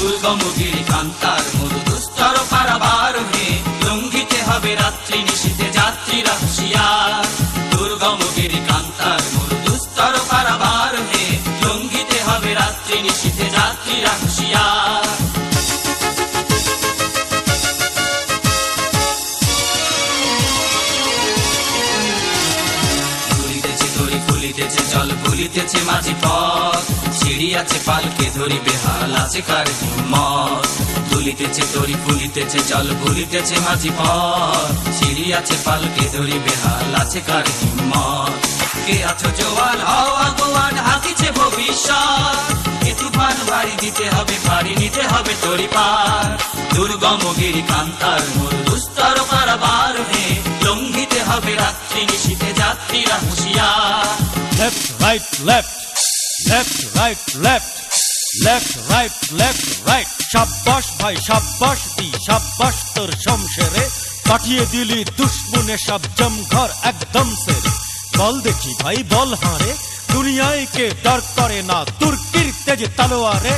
দুর্গম গিরি কান্তার মরু দুস্তর পারাবার হে লঙ্ঘিতে হবে রাত্রি নিশীতে জল ফুলিতেছে মাঝি পথ। সিঁড়ি আছে পালকে ধরি বেহাল আছে কার হিম্মত দুলিতেছে দড়ি ফুলিতেছে, জল ফুলিতেছে মাঝি পথ। সিঁড়ি আছে পালকে ধরি বেহাল আছে কার হিম্মত কে আছো জোয়ান হও আগুয়ান হাতিছে ভবিষ্যৎ। তুফান বাড়ি দিতে হবে, বাড়ি নিতে হবে তরি পার। দুর্গম গিরি কান্তার মোর দুস্তর পারাবার right, left, left, right, left, left, right, left, right. সাব্বাস ভাই সাব্বাস দি সাব্বাস তোর শমশেরে। পাঠিয়ে দিলি দুশ্মনে সব জমঘর একদম সেরে। বল দেখি ভাই বল হারে। দুনিয়ায় কে ডর করে না তুর্কির তেজ তালোয়ারে।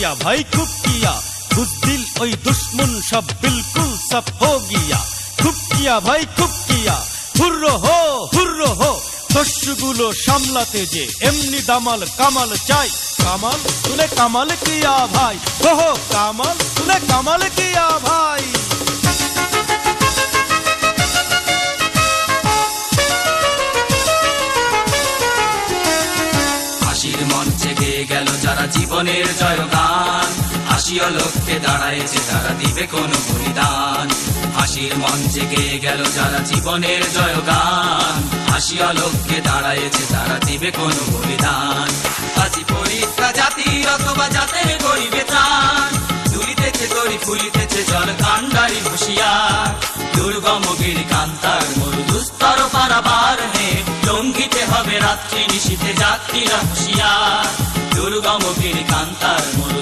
খুব भाई খুব কিয়া বুজদিল ওই দুশ্মন সব বিলকুল সব হো গিয়া খুব কিয়া ভাই খুব কিয়া হুর্র হো হুর্র হো। দস্যুগুলো সামলাতে যে এমনি দামাল কামাল চাই। কামাল, তুলে কামাল কিয়া, ভাই। হো হো কামাল, তুলে কামাল কিয়া, ভাই। হাসির মঞ্চে গেয়ে গেল যারা জীবনের জয়গান। হাসিও লোককে দাঁড়ায়ছে, তারা দিবে কোন বলিদান। হাসির মঞ্চে গেয়ে গেল যারা জীবনের জয়গান। হাসিও লোককে দাঁড়ায়ছে, তারা দিবে কোন বলিদান। আজি পরীক্ষা জাতির অথবা জাতের গরিবে ত্রাণ দুলিতেছে দড়ি ফুলিতেছে জল কান্ডারি হুঁশিয়ার। দুর্গম গিরি কান্তার মরু দুস্তর পারাবার। লঙ্ঘিতে হবে রাত্রি নিশীতে যাত্রীরা হুঁশিয়ার দুর্গম কান্তার মরু